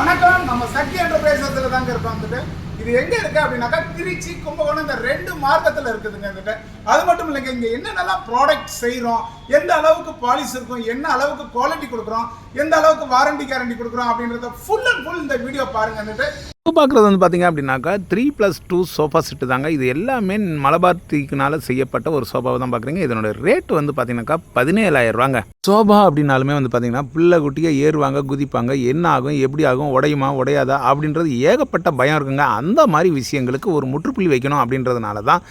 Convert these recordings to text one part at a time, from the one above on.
வணக்கம். நம்ம சக்தி என்டர்பிரைசஸ்ல தாங்க இருக்கோம் வந்துட்டு இது எங்க இருக்கு அப்படின்னாக்கா திருச்சி கும்பகோணம் இந்த ரெண்டு மார்க்கத்துல இருக்குதுங்க வந்துட்டு அது மட்டும் இல்லைங்க இங்க என்னென்னலாம் ப்ராடக்ட் செய்கிறோம் எந்த அளவுக்கு பாலிசி இருக்கும் என்ன அளவுக்கு குவாலிட்டி கொடுக்குறோம் எந்த அளவுக்கு வாரண்டி கேரண்டி கொடுக்குறோம் அப்படின்றத ஃபுல் அண்ட் ஃபுல் இந்த வீடியோ பாருங்க வந்துட்டு இப்போ பார்க்குறது வந்து பார்த்தீங்க அப்படின்னாக்கா three plus two sofa set தாங்க. இது எல்லாமே மலபார் தீக்குனால செய்யப்பட்ட ஒரு சோஃபாவை தான் பார்க்குறீங்க. இதனோட ரேட் வந்து பார்த்தீங்கன்னாக்கா பதினேழாயிரம் ரூபாங்க. சோஃபா அப்படின்னாலுமே வந்து பார்த்தீங்கன்னா பிள்ளை குட்டியை ஏறுவாங்க குதிப்பாங்க. என்ன ஆகும் எப்படி ஆகும் உடையுமா உடையாதா அப்படின்றது ஏகப்பட்ட பயம் இருக்குங்க. அந்த அந்த மாதிரி விஷயங்களுக்கு ஒரு முற்றுப்புள்ளி வைக்கணும் அப்படின்றதுனால தான்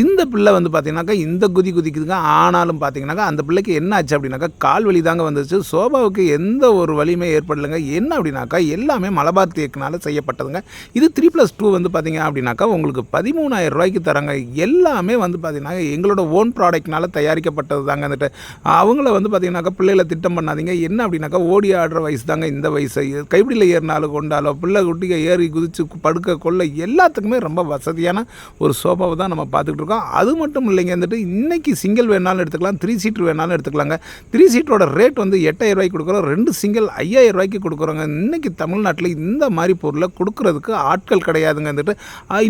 இந்த பிள்ளை வந்து பார்த்திங்கனாக்கா இந்த குதி குதிக்குதுங்க. ஆனாலும் பார்த்திங்கனாக்கா அந்த பிள்ளைக்கு என்ன ஆச்சு அப்படின்னாக்கா கால் வலி தாங்க வந்துச்சு சோபாவுக்கு எந்த ஒரு வலியுமே ஏற்படலைங்க. என்ன அப்படின்னாக்கா எல்லாமே மலபார் தேக்கினால் செய்யப்பட்டதுங்க. இது த்ரீ ப்ளஸ் டூ வந்து பார்த்திங்க அப்படின்னாக்கா உங்களுக்கு பதிமூணாயிரம் ரூபாய்க்கு தராங்க. எல்லாமே வந்து பார்த்திங்கனாக்கா எங்களோட ஓன் ப்ராடக்ட்னால தயாரிக்கப்பட்டது தாங்க வந்துட்டு. அவங்கள வந்து பார்த்தீங்கன்னாக்கா பிள்ளைகளை திட்டம் பண்ணாதீங்க. என்ன அப்படின்னாக்கா ஓடி ஆடுற வயசு தாங்க இந்த வயசு. கைப்பிடியில் ஏறினாலும் கொண்டாலோ பிள்ளை குட்டிங்க ஏறி குதிச்சு படுக்க கொள்ள எல்லாத்துக்குமே ரொம்ப வசதியான ஒரு சோஃபாவை தான் நம்ம பார்த்துக்கிட்டு இருக்கோம். அது மட்டும் இல்லைங்க வந்துட்டு இன்றைக்கி சிங்கிள் வேணாலும் எடுத்துக்கலாம் த்ரீ சீட்டர் வேணாலும் எடுத்துக்கலாங்க. த்ரீ சீட்டரோட ரேட் வந்து எட்டாயிரம் ரூபாய்க்கு கொடுக்குறோம். ரெண்டு சிங்கிள் ஐயாயிரம் ரூபாய்க்கு கொடுக்குறோங்க. இன்றைக்கி தமிழ்நாட்டில் இந்த மாதிரி பொருளை கொடுக்குறதுக்கு ஆட்கள் கிடையாதுங்க வந்துட்டு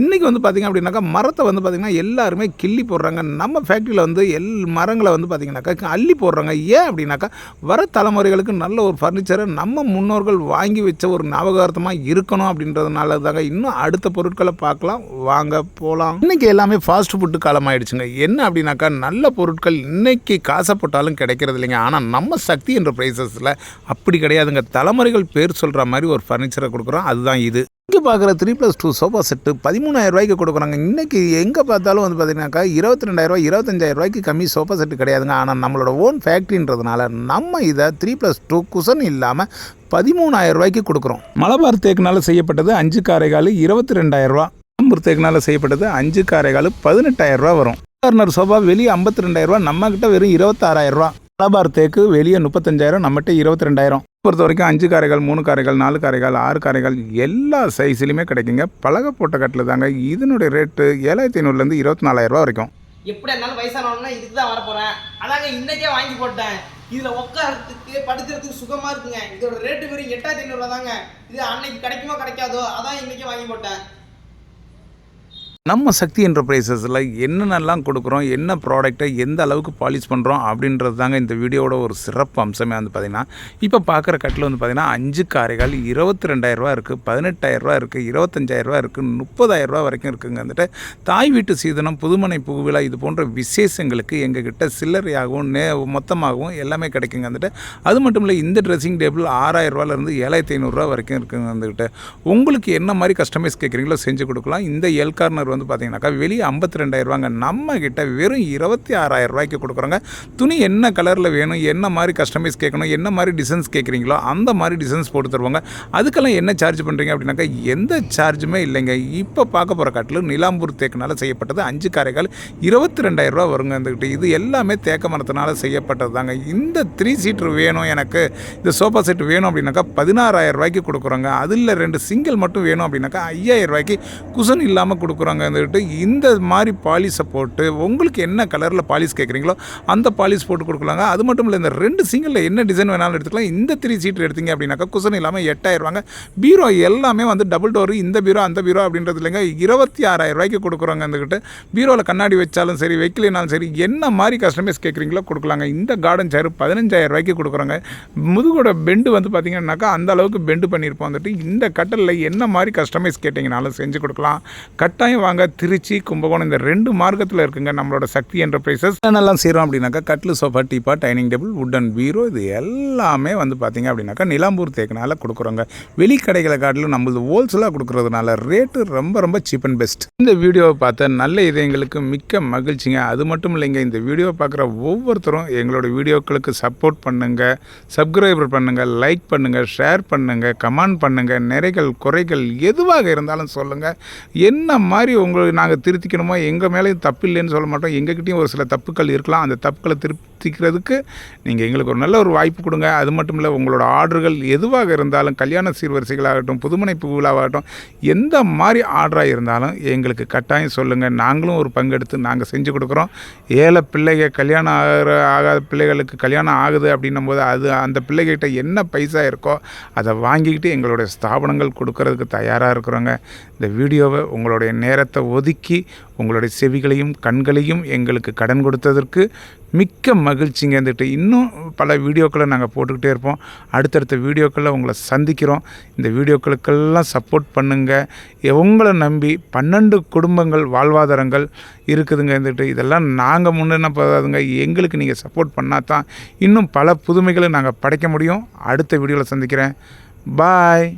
இன்றைக்கி வந்து பார்த்திங்க அப்படின்னாக்கா மரத்தை வந்து பார்த்திங்கன்னா எல்லாருமே கிள்ளி போடுறாங்க. நம்ம ஃபேக்ட்ரியில் வந்து எல் மரங்களை வந்து பார்த்திங்கனாக்கா அள்ளி போடுறாங்க. ஏன் அப்படின்னாக்கா வர தலைமுறைகளுக்கு நல்ல ஒரு ஃபர்னிச்சரை நம்ம முன்னோர்கள் வாங்கி வச்ச ஒரு ஞாபகார்த்தமாக இருக்கணும் அப்படின்றதுனால தாங்க இன்னும் அடுத்த பொருட்களை பார்க்கலாம். வாங்க போகலாம் இன்னைக்கு எல்லாமே ஃபாஸ்ட் ஃபுட்டு காலமாயிடுச்சுங்க. என்ன அப்படின்னாக்கா நல்ல பொருட்கள் இன்னைக்கு காசை போட்டாலும் கிடைக்கிறது இல்லைங்க. ஆனால் நம்ம சக்தி என்ற ப்ரைஸஸில் அப்படி கிடையாதுங்க. தலைமுறைகள் பேர் சொல்கிற மாதிரி ஒரு ஃபர்னிச்சரை கொடுக்குறோம். அதுதான் இது. இங்கே பார்க்குற three plus two sofa set பதிமூணாயிரம் ரூபாய்க்கு கொடுக்குறாங்க. இன்றைக்கி எங்கே பார்த்தாலும் வந்து பார்த்தீங்கன்னாக்கா இருபத்தி ரெண்டாயிரம் இருபத்தஞ்சாயிரம் ரூபாய்க்கு கம்மி சோஃபா செட்டு கிடையாதுங்க. ஆனால் நம்மளோட ஓன் ஃபேக்ட்ரின்றதுனால நம்ம இதை த்ரீ ப்ளஸ் டூ குஷன் இல்லாமல் பதிமூணாயிரம் ரூபாய்க்கு கொடுக்குறோம். மலபார் தேக்கினால் செய்யப்பட்டது அஞ்சு காரைகால் இருபத்தி ரெண்டாயிரரூவா ஆம்பூர் தேக்கினால செய்யப்பட்டது அஞ்சு காரைகால் பதினெட்டாயிரம் ரூபா வரும். கார்னர் சோஃபா வெளியே ஐம்பத்தி ரெண்டாயிரம் ரூபா வெறும் இருபத்தாறாயிரம் ரூபா மலபார் தேக்கு வெளியே முப்பத்தஞ்சாயிரம் நம்மகிட்ட இருபத்தி ரெண்டாயிரம் பொறுத்த வரைக்கும் அஞ்சு காரைகள் மூணு காரைகள் நாலு காரைகள் ஆறு காரைகள் எல்லா சைஸ்லையுமே கிடைக்குங்க. பழக போட்ட கட்டில் தாங்க. இதனுடைய ரேட்டு ஏழாயிரத்தி ஐநூறுலேருந்து இருபத்தி நாலாயிரரூபா வரைக்கும். எப்படி இருந்தாலும் வயசானவனா இதுக்கு தான் வரப்போறேன். அதாங்க இன்றைக்கே வாங்கி போட்டேன். இதில் உட்காரத்துக்கு படுக்கிறதுக்கு சுகமாக இருக்குங்க. இதோட ரேட்டு வெறும் எட்டாயிரத்தி ஐநூறுவா தாங்க. இது அன்னைக்கு கிடைக்குமோ கிடைக்காதோ அதான் இன்றைக்கே வாங்கி போட்டேன். நம்ம சக்தி என்டர்பிரைசஸில் என்னென்னலாம் கொடுக்குறோம் என்ன ப்ராடக்ட்டை எந்த அளவுக்கு பாலிஷ் பண்ணுறோம் அப்படின்றது தாங்க இந்த வீடியோவோட ஒரு சிறப்பு அம்சமே வந்து பார்த்திங்கன்னா இப்போ பார்க்குற கட்டில் வந்து பார்த்திங்கன்னா அஞ்சு காரைகள் இருபத்தி ரெண்டாயிரரூவா இருக்குது பதினெட்டாயிரரூவா இருக்குது இருபத்தஞ்சாயிரரூவா இருக்குது முப்பதாயிரரூவா வரைக்கும் இருக்குங்க வந்துட்டு. தாய் வீட்டு சீதனம் புதுமனை புகுவிழா இது போன்ற விசேஷங்களுக்கு எங்ககிட்ட சில்லறையாகவும் நே மொத்தமாகவும் எல்லாமே கிடைக்குங்க வந்துட்டு. அது மட்டும் இல்லை இந்த ட்ரெஸ்ஸிங் டேபிள் ஆறாயிரரூவாலேருந்து ஏழாயிரத்தி ஐநூறுரூவா வரைக்கும் இருக்குங்க வந்துக்கிட்டு உங்களுக்கு என்ன மாதிரி கஸ்டமைஸ் கேட்குறீங்களோ செஞ்சு கொடுக்கலாம். இந்த எல் கார்னர் வந்து பார்த்தீங்கன்னாக்கா வெளியே ஐம்பத்தி ரெண்டாயிரரூவாங்க நம்ம கிட்ட வெறும் இருபத்தி ஆறாயிரம் ரூபாய்க்கு கொடுக்குறோங்க. துணி என்ன கலரில் வேணும் என்ன மாதிரி கஸ்டமைஸ் கேட்கணும் என்ன மாதிரி டிசைன்ஸ் கேட்குறீங்களோ அந்த மாதிரி டிசைன்ஸ் போட்டு தருவாங்க. அதுக்கெல்லாம் என்ன சார்ஜ் பண்ணுறீங்க அப்படின்னாக்கா எந்த சார்ஜுமே இல்லைங்க. இப்போ பார்க்க போகிற காட்டில் நிலாம்பூர் தேக்கினால் செய்யப்பட்டது அஞ்சு காரைக்கால் இருபத்தி ரெண்டாயிரரூவா வருங்க வந்துக்கிட்டு இது எல்லாமே தேக்க மரத்தினால் செய்யப்பட்டது தாங்க இந்த த்ரீ சீட்ரு வேணும் எனக்கு. இந்த சோஃபா செட் வேணும் அப்படின்னாக்கா பதினாறாயிரம் ரூபாய்க்கு கொடுக்குறோங்க. அதில் ரெண்டு சிங்கிள் மட்டும் வேணும் அப்படின்னாக்கா ஐயாயிரம் ரூபாய்க்கு குஷன் இல்லாமல் கொடுக்குறாங்க. வந்துட்டு இந்த மாதிரி பாலிஷை போட்டு உங்களுக்கு என்ன கலரில் பாலிஸ் கேட்குறீங்களோ அந்த பாலிஷ் போட்டு கொடுக்கலாங்க. அது மட்டும் இல்லை இந்த ரெண்டு சிங்கிளில் என்ன டிசைன் வேணாலும் எடுத்துக்கலாம். இந்த த்ரீ சீட்டர் எடுத்தீங்க அப்படின்னாக்கா குஷன் இல்லாமல் எட்டாயிரம் ரூபாங்க பீரோ எல்லாமே வந்து டபுள் டோர் இந்த பீரோ அந்த பீரோ அப்படின்றது இல்லைங்க. இருபத்தி ஆறாயிரம் ரூபாய்க்கு கொடுக்குறோங்க வந்துக்கிட்டு பீரோவில் கண்ணாடி வச்சாலும் சரி வைக்கலினாலும் சரி என்ன மாதிரி கஸ்டமைஸ் கேட்குறீங்களோ கொடுக்கலாங்க. இந்த கார்டன் சேர் பதினஞ்சாயிரம் ரூபாய்க்கு கொடுக்குறோங்க முதுகோட பெண்டு வந்து பார்த்தீங்கன்னாக்கா அந்த அளவுக்கு பெண்டு பண்ணியிருப்போம் வந்துட்டு இந்த கட்டலில் என்ன மாதிரி கஸ்டமைஸ் கேட்டிங்கனாலும் செஞ்சு கொடுக்கலாம். கட்டாயம் வாங்க திருச்சி கும்பகோணம் இந்த ரெண்டு மார்க்கத்தில் இருக்குங்க நம்மளோட சக்தி என்டர்பிரைசஸ் என்னெல்லாம் செய்கிறோம் அப்படின்னாக்கா கட்லு சோஃபா டீப்பா டைனிங் டேபிள் வுட்டன் பீரோ இது எல்லாமே வந்து பார்த்திங்க அப்படின்னாக்கா நிலாம்பூர் தேக்கினால கொடுக்குறோங்க. வெளிக்கடைகளை காட்டிலும் நம்மளது ஹோல்சேலாக கொடுக்குறதுனால ரேட்டு ரொம்ப ரொம்ப சீப் அண்ட் பெஸ்ட் இந்த வீடியோவை பார்த்த நல்ல இதயங்களுக்கு மிக்க மகிழ்ச்சிங்க. அது மட்டும் இல்லைங்க இந்த வீடியோவை பார்க்குற ஒவ்வொருத்தரும் எங்களோட வீடியோக்களுக்கு சப்போர்ட் பண்ணுங்கள் சப்ஸ்கிரைபர் பண்ணுங்கள் லைக் பண்ணுங்கள் ஷேர் பண்ணுங்கள் கமெண்ட் பண்ணுங்கள் நிறைகள் குறைகள் எதுவாக இருந்தாலும் சொல்லுங்கள் என்ன மாதிரி உங்களை நாங்கள் திருத்திக்கணுமோ? எங்கள் மேலேயும் தப்பு இல்லைன்னு சொல்ல மாட்டோம். எங்ககிட்டயும் ஒரு சில தப்புக்கள் இருக்கலாம். அந்த தப்புக்களை திருப்பி மலபார்த்திக்கிறதுக்கு நீங்கள் எங்களுக்கு ஒரு நல்ல ஒரு வாய்ப்பு கொடுங்க. அது மட்டும் இல்லை உங்களோட ஆர்டர்கள் எதுவாக இருந்தாலும் கல்யாண சீர்வரிசைகளாகட்டும் புதுமனை புகுவிழாவாகட்டும் எந்த மாதிரி ஆர்டராக இருந்தாலும் எங்களுக்கு கட்டாயம் சொல்லுங்கள் நாங்களும் ஒரு பங்கெடுத்து நாங்கள் செஞ்சு கொடுக்குறோம். ஏழை பிள்ளைகள் கல்யாணம் ஆகிற ஆகாத பிள்ளைகளுக்கு கல்யாணம் ஆகுது அப்படின்னும் போது அது அந்த பிள்ளைகிட்ட என்ன பைசா இருக்கோ அதை வாங்கிக்கிட்டு எங்களுடைய ஸ்தாபனங்கள் கொடுக்கறதுக்கு தயாராக இருக்கிறோங்க. இந்த வீடியோவை உங்களுடைய நேரத்தை ஒதுக்கி உங்களுடைய செவிகளையும் கண்களையும் எங்களுக்கு கடன் கொடுத்ததற்கு மிக்க மகிழ்ச்சிங்க இருந்துட்டு இன்னும் பல வீடியோக்களை நாங்கள் போட்டுக்கிட்டே இருப்போம். அடுத்தடுத்த வீடியோக்களில் உங்களை சந்திக்கிறோம். இந்த வீடியோக்களுக்கெல்லாம் சப்போர்ட் பண்ணுங்கள் உங்களை நம்பி பன்னெண்டு குடும்பங்கள் வாழ்வாதாரங்கள் இருக்குதுங்க இருந்துட்டு இதெல்லாம் நாங்கள் முன்னே போதாதுங்க எங்களுக்கு நீங்கள் சப்போர்ட் பண்ணால் தான் இன்னும் பல புதுமைகளை நாங்கள் படைக்க முடியும். அடுத்த வீடியோவில் சந்திக்கிறேன். பாய்